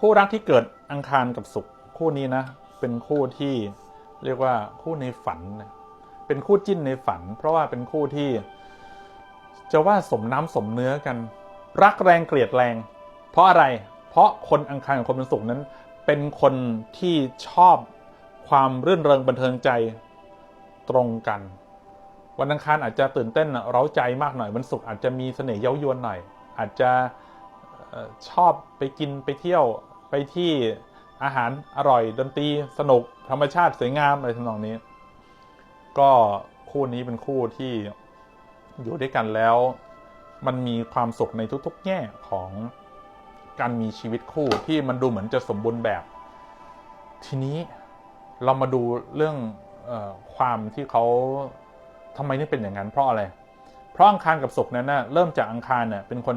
คู่รักที่เกิดอังคารกับศุกร์คู่นี้นะ เป็นคู่ที่เรียกว่าคู่ในฝันนะเป็นคู่จิ้นในฝัน เพราะว่าเป็นคู่ที่ จะว่าสมน้ำสมเนื้อกัน รักแรงเกลียดแรง เพราะอะไร เพราะคนอังคารกับคนเป็นศุกร์นั้น เป็นคนที่ชอบความรื่นเริงบันเทิงใจตรงกัน วันอังคารอาจจะตื่นเต้นเร้าใจมากหน่อยวันศุกร์อาจจะมีเสน่ห์เย้ายวนหน่อย อาจจะ ชอบไปกินไปเที่ยวไปที่อาหารอร่อยดนตรีสนุกธรรมชาติสวยงามอะไรทำนองนี้ ก็คู่นี้เป็นคู่ที่อยู่ด้วยกันแล้ว มันมีความสุขในทุกๆ แง่ของการมีชีวิตคู่ที่มันดูเหมือนจะสมบูรณ์แบบ ทีนี้เรามาดูเรื่องออความที่เขาทำไมนี่เป็นอย่างนั้นเพราะอะไร เพราะอังคารกับศุกร์นั้นนะเริ่มจากอังคารเน่ยเป็นคน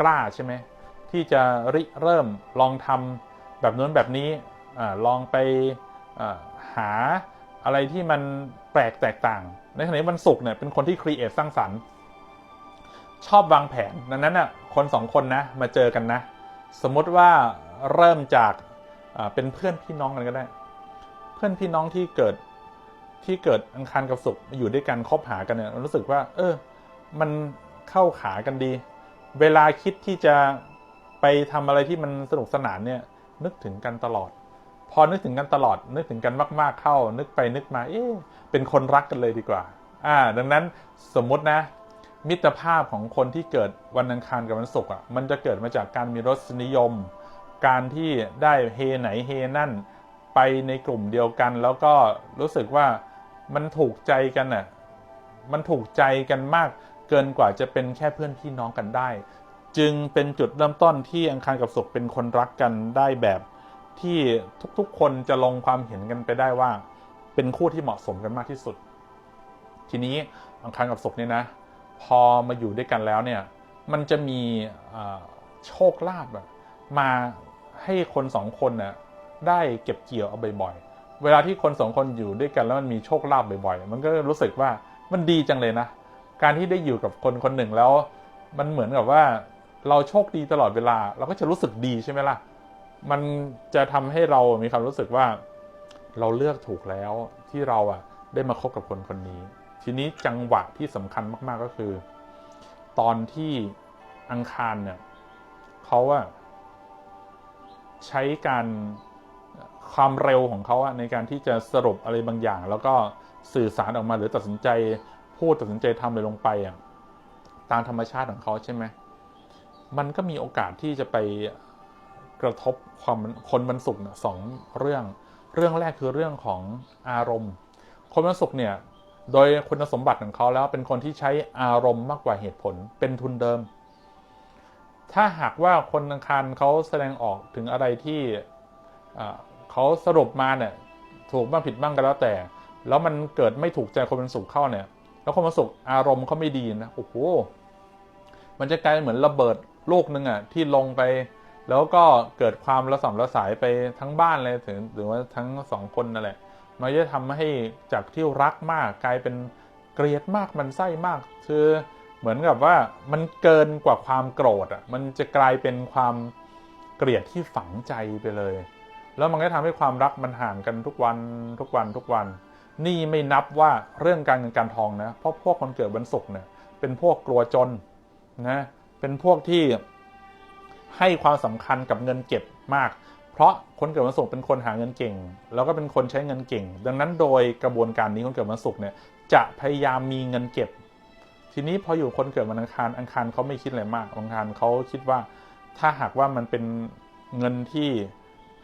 กล้าใช่ไหม ที่จะริเริ่มลองทำแบบนู้นแบบนี้อลองไปหาอะไรที่มันแปลกแตกต่าง ในขณะที่วันศุกร์เนี่ยเป็นคนที่ครีเอทสร้างสรรค์ ชอบวางแผนดังนั้นน่ะคนสองคนนะมาเจอกันนะ สมมติว่าเริ่มจากเป็นเพื่อนพี่น้องกันก็ได้ เพื่อนพี่น้องที่เกิดที่เกิดอังคารกับศุกร์มาอยู่ด้วยกันคบหากันเนี่ยรู้สึกว่า เออ มันเข้าขากันดี เวลาคิดที่จะ ไปทำอะไรที่มันสนุกสนานเนี่ย นึกถึงกันตลอด พอนึกถึงกันตลอด นึกถึงกันมาก ๆเข้า นึกไปนึกมา เอ๊ะเป็นคนรักกันเลยดีกว่า อ่า ดังนั้นสมมุตินะ มิตรภาพของคนที่เกิดวันอังคารกับวันศุกร์อะมันจะเกิดมาจากการมีรสนิยม การที่ได้เฮไหนเฮนั่น ไปในกลุ่มเดียวกัน แล้วก็รู้สึกว่ามันถูกใจกันอะมันถูกใจกันมากเกินกว่าจะเป็นแค่เพื่อนพี่น้องกันได้ จึงเป็นจุดเริ่มต้นที่อังคารกับศุกร์เป็นคนรักกันได้แบบที่ทุกๆ คนจะลงความเห็นกันไปได้ว่า เป็นคู่ที่เหมาะสมกันมากที่สุด ทีนี้อังคารกับศุกร์เนี่ยนะ พอมาอยู่ด้วยกันแล้วเนี่ย มันจะมีโชคลาภมาให้คนสองคนน่ะได้เก็บเกี่ยวเอาบ่อยๆ เวลาที่คนสองคนอยู่ด้วยกันแล้วมันมีโชคลาภบ่อยๆ มันก็รู้สึกว่ามันดีจังเลยนะ การที่ได้อยู่กับคนคนหนึ่งแล้ว มันเหมือนกับว่า เราโชคดีตลอดเวลา เราก็จะรู้สึกดีใช่ไหมล่ะ มันจะทำให้เรามีความรู้สึกว่า เราเลือกถูกแล้วที่เราอะได้มาคบกับคนคนนี้ ทีนี้จังหวะที่สำคัญมากๆก็คือ ตอนที่อังคารเนี่ยเขาอะใช้การความเร็วของเขาอะในการที่จะสรุปอะไรบางอย่าง แล้วก็สื่อสารออกมาหรือตัดสินใจพูดตัดสินใจทำอะไรลงไปอะตามธรรมชาติของเขาใช่ไหม มันก็มีโอกาสที่จะไปกระทบความคนบรรสุกสองเรื่อง เรื่องแรกคือเรื่องของอารมณ์ คนบรรสุกเนี่ยโดยคุณสมบัติของเขาแล้วเป็นคนที่ใช้อารมณ์มากกว่าเหตุผลเป็นทุนเดิม ถ้าหากว่าคนอังคารเขาแสดงออกถึงอะไรที่เขาสรุปมาเนี่ยถูกบ้างผิดบ้างก็แล้วแต่ แล้วมันเกิดไม่ถูกใจคนเป็นสุขเข้าเนี่ย แล้วคนเป็นสุขอารมณ์เขาไม่ดีนะโอ้โหมันจะกลายเหมือนระเบิด ลูกนึงอะที่ลงไป แล้วก็เกิดความระสำระสายไปทั้งบ้านเลยถึงหรือว่าทั้งสองคนนั่นแหละ มันจะทำให้จากที่รักมากกลายเป็นเกลียดมากมันไส้มาก คือเหมือนกับว่ามันเกินกว่าความโกรธอะมันจะกลายเป็นความเกลียดที่ฝังใจไปเลย แล้วมันก็ทำให้ความรักมันห่างกันทุกวันทุกวันทุกวัน นี่ไม่นับว่าเรื่องการเงินการทองนะเพราะพวกคนเกิดวันศุกร์เนี่ยเป็นพวกกลัวจนนะ เป็นพวกที่ให้ความสำคัญกับเงินเก็บมาก เพราะคนเกิดวันศุกร์เป็นคนหาเงินเก่ง แล้วก็เป็นคนใช้เงินเก่ง ดังนั้นโดยกระบวนการนี้คนเกิดวันศุกร์เนี่ยจะพยายามมีเงินเก็บ ทีนี้พออยู่คนเกิดวันอังคารอังคารเขาไม่คิดอะไรมากอังคารเขาคิดว่าถ้าหากว่ามันเป็นเงินที่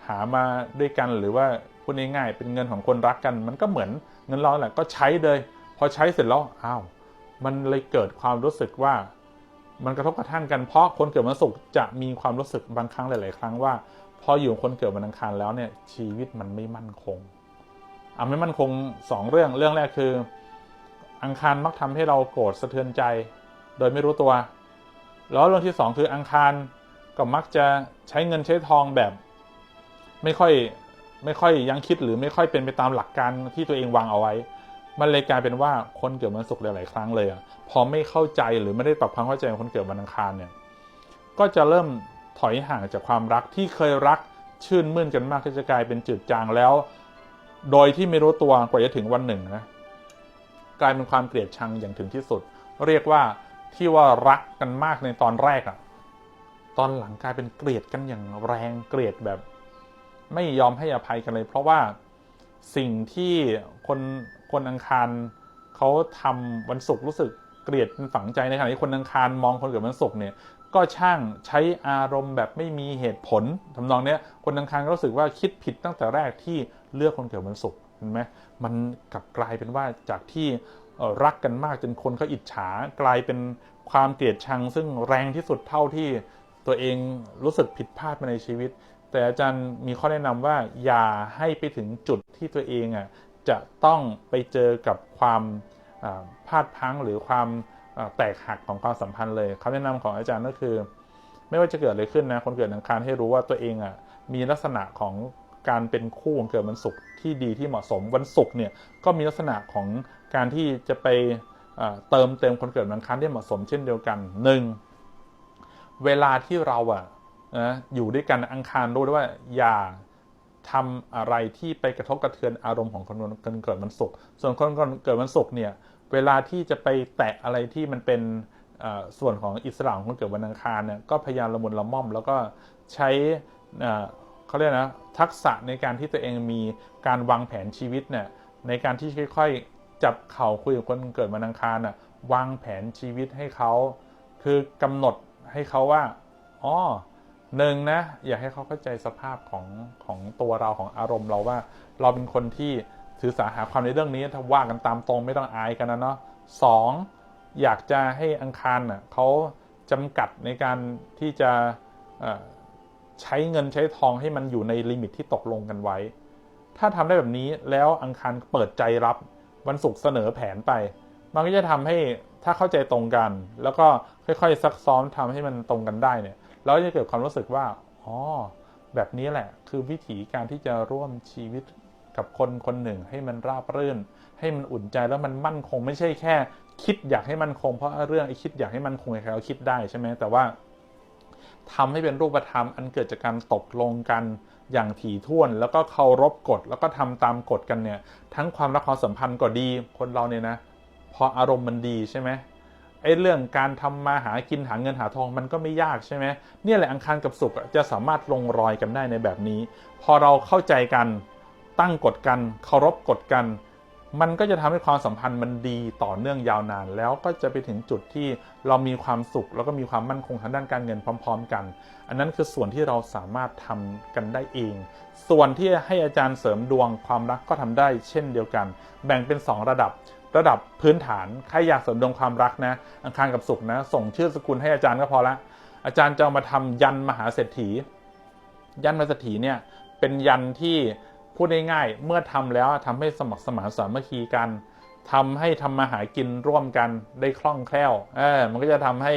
หามาด้วยกันหรือว่าพูดง่ายๆเป็นเงินของคนรักกัน มันก็เหมือนเงินเราแหละก็ใช้เลย พอใช้เสร็จแล้วอ้าวมันเลยเกิดความรู้สึกว่า มันกระทบกระทั่งกันเพราะคนเกิดวันศุกร์จะมีความรู้สึกบางครั้งหลาย ๆ ครั้งว่า พออยู่คนเกิดวันอังคารแล้วเนี่ยชีวิตมันไม่มั่นคงอะไม่มั่นคงสองเรื่องเรื่องแรกคือ อังคารมักทำให้เราโกรธสะเทือนใจ โดยไม่รู้ตัว แล้วเรื่องที่สองคืออังคารก็มักจะใช้เงินใช้ทองแบบ ไม่ค่อยไม่ค่อยยังคิดหรือไม่ค่อยเป็นไปตามหลักการที่ตัวเองวางเอาไว้ มันเลยกลายเป็นว่าคนเกิดวันศุกร์หลาย ๆ ครั้งเลยอะพอไม่เข้าใจหรือไม่ได้ปรับความเข้าใจกับคนเกิดวันอังคารเนี่ยก็จะเริ่มถอยห่างจากความรักที่เคยรักชื่นมื่นกันมากที่จะกลายเป็นจืดจางแล้ว โดยที่ไม่รู้ตัวกว่าจะถึงวันหนึ่งนะกลายเป็นความเกลียดชังอย่างถึงที่สุด เรียกว่าที่ว่ารักกันมากในตอนแรกอะตอนหลังกลายเป็นเกลียดกันอย่างแรงเกลียดแบบ ไม่ยอมให้อภัยกันเลย เพราะว่าสิ่งที่คน คนอังคารเขาทำวันศุกร์รู้สึกเกลียดเป็นฝังใจในขณะที่คนอังคารมองคนเกิดวันศุกร์เนี่ยก็ช่างใช้อารมณ์แบบไม่มีเหตุผลทำนองเนี้ยคนอังคารก็รู้สึกว่าคิดผิดตั้งแต่แรกที่เลือกคนเกิดวันศุกร์เห็นไหมมันกลับกลายเป็นว่าจากที่รักกันมากจนคนเขาอิจฉากลายเป็นความเกลียดชัง ซึ่งแรงที่สุดเท่าที่ตัวเองรู้สึกผิดพลาดมาในชีวิต แต่อาจารย์มีข้อแนะนำว่าอย่าให้ไปถึงจุดที่ตัวเองอะ จะต้องไปเจอกับความพลาดพังหรือความแตกหักของความสัมพันธ์เลยคำแนะนำของอาจารย์ก็คือ ไม่ว่าจะเกิดอะไรขึ้นนะคนเกิดอังคารให้รู้ว่าตัวเองอะมีลักษณะของการเป็นคู่ของเกิดวันศุกร์ที่ดีที่เหมาะสมวันศุกร์เนี่ยก็มีลักษณะของการที่จะไปเติมเต็มคนเกิดวันอังคารได้เหมาะสมเช่นเดียวกันหนึ่งเวลาที่เราอะนะอยู่ด้วยกันอังคารรู้ด้วยว่าอย่า ทำอะไรที่ไปกระทบกระเทือนอารมณ์ของคนคนเกิดวันศุกร์ส่วนคนเกิดวันศุกร์เนี่ยเวลาที่จะไปแตะอะไรที่มันเป็นส่วนของอิสระของคนเกิดวันอังคารเนี่ยก็พยายามละมุนละม่อม แล้วก็ใช้เขาเรียกนะทักษะในการที่ตัวเองมีการวางแผนชีวิตเนี่ยในการที่ค่อยๆ จับเข่าคุยกับคนเกิดวันอังคารน่ะวางแผนชีวิตให้เขาคือกำหนดให้เขาว่าอ๋อ หนึ่งนะอยากให้เขาเข้าใจสภาพของของตัวเราของอารมณ์เราว่า เราเป็นคนที่ถือสาหาความในเรื่องนี้ถ้าว่ากันตามตรงไม่ต้องอายกันนะเนาะสองอยากจะให้อังคารน่ะเขาจำกัดในการที่จะใช้เงินใช้ทองให้มันอยู่ในลิมิตที่ตกลงกันไว้ ถ้าทำได้แบบนี้แล้วอังคารเปิดใจรับวันศุกร์เสนอแผนไป มันก็จะทำให้ถ้าเข้าใจตรงกัน แล้วก็ค่อยๆซักซ้อมทำให้มันตรงกันได้เนี่ย แล้วจะเกิดความรู้สึกว่าอ๋อแบบนี้แหละ คือวิธีการที่จะร่วมชีวิตกับคนคนหนึ่งให้มันราบรื่น ให้มันอุ่นใจแล้วมันมั่นคงไม่ใช่แค่ คิดอยากให้มันคง เพราะเรื่องไอ้คิดอยากให้มันคงใครเขาคิดได้ใช่ไหมแต่ว่าทำให้เป็นรูปธรรมอันเกิดจากการตกลงกันอย่างถี่ถ้วน แล้วก็เคารพกฎแล้วก็ทำตามกฎกันเนี่ย ทั้งความรักความสัมพันธ์ก็ดีคนเราเนี่ยนะ พออารมณ์มันดีใช่ไหม ไอ้เรื่องการทำมาหากินหาเงินหาทองมันก็ไม่ยากใช่ไหมเนี่ยแหละอังคารกับศุกร์จะสามารถลงรอยกันได้ในแบบนี้ พอเราเข้าใจกันตั้งกฎกันเคารพกฎกัน มันก็จะทำให้ความสัมพันธ์มันดีต่อเนื่องยาวนาน แล้วก็จะไปถึงจุดที่เรามีความสุข แล้วก็มีความมั่นคงทางด้านการเงินพร้อม ๆ กัน อันนั้นคือส่วนที่เราสามารถทำกันได้เอง ส่วนที่ให้อาจารย์เสริมดวงความรักก็ทำได้เช่นเดียวกัน แบ่งเป็น 2 ระดับ ระดับพื้นฐาน ใครอยากเสริมดวงความรักนะ อังคารกับศุกร์นะ ส่งชื่อสกุลให้อาจารย์ก็พอละ อาจารย์จะามาทำยันมหาเศรษฐี ยันมหาเศรษฐีเนี่ยเป็นยันที่พูดง่ายๆเมื่อทำแล้วทำให้สมัครสมานสามัคคีกันทำให้ทำมาหากินร่วมกันได้คล่องแคล่วเออมันก็จะทำให้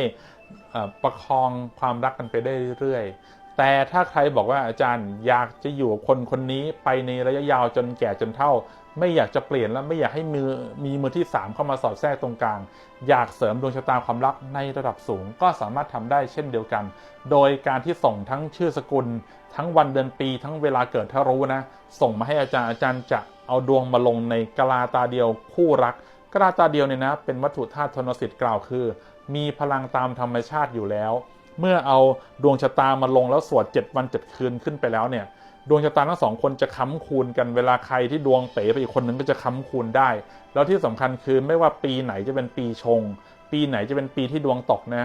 ประคองความรักกันไปได้เรื่อยๆ แต่ถ้าใครบอกว่าอาจารย์อยากจะอยู่กับคนคนนี้ไปในระยะยาวจนแก่จนเฒ่า ไม่อยากจะเปลี่ยนแล้วไม่อยากให้มือมีมือที่ 3 เข้ามาสอดแทรกตรงกลาง อยากเสริมดวงชะตาความรักในระดับสูงก็สามารถทำได้เช่นเดียวกัน โดยการที่ส่งทั้งชื่อสกุล ทั้งวันเดือนปีทั้งเวลาเกิดถ้ารู้นะ ส่งมาให้อาจารย์อาจารย์จะเอาดวงมาลงในกลาตาเดียวคู่รักกลาตาเดียวเนี่ยนะ เป็นวัตถุธาตุทนสิทธิ์กล่าวคือ มีพลังตามธรรมชาติอยู่แล้ว เมื่อเอาดวงชะตามาลงแล้วสวด 7 วัน 7 คืนขึ้นไปแล้วเนี่ย ดวงชะตาทั้งสองคนจะค้ำคูณกันเวลาใครที่ดวงเป๋ไปอีกคนนึงก็จะค้ำคูณได้ แล้วที่สำคัญคือไม่ว่าปีไหนจะเป็นปีชง ปีไหนจะเป็นปีที่ดวงตกนะ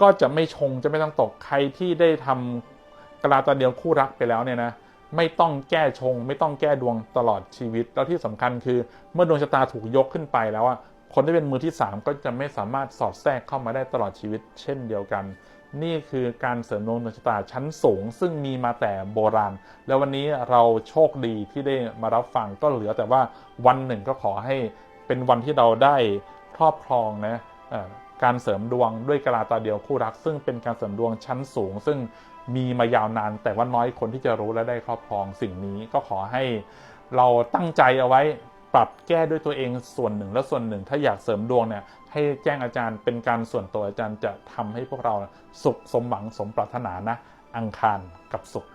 ก็จะไม่ชงจะไม่ต้องตกใครที่ได้ทำกะลาตาเดียวคู่รักไปแล้วเนี่ยนะไม่ต้องแก้ชง ไม่ต้องแก้ดวงตลอดชีวิต แล้วที่สำคัญคือเมื่อดวงชะตาถูกยกขึ้นไปแล้วอะ คนที่เป็นมือที่ 3 ก็จะไม่สามารถสอดแทรกเข้ามาได้ตลอดชีวิตเช่นเดียวกัน นี่คือการเสริมดวงดวงชะตาชั้นสูง ซึ่งมีมาแต่โบราณ แล้ววันนี้เราโชคดีที่ได้มารับฟังก็เหลือแต่ว่าวันหนึ่งก็ขอให้เป็นวันที่เราได้ครอบครองนะการเสริมดวงด้วยกะลาตาเดียวคู่รัก ซึ่งเป็นการเสริมดวงชั้นสูง ซึ่งมีมายาวนาน แต่ว่าน้อยคนที่จะรู้และได้ครอบครองสิ่งนี้ก็ขอให้เราตั้งใจเอาไว้ ปรับแก้ด้วยตัวเองส่วนหนึ่งและส่วนหนึ่ง ถ้าอยากเสริมดวงเนี่ยให้แจ้งอาจารย์เป็นการส่วนตัวอาจารย์จะทำให้พวกเราสุขสมหวังสมปรารถนานะ อังคารกับศุกร์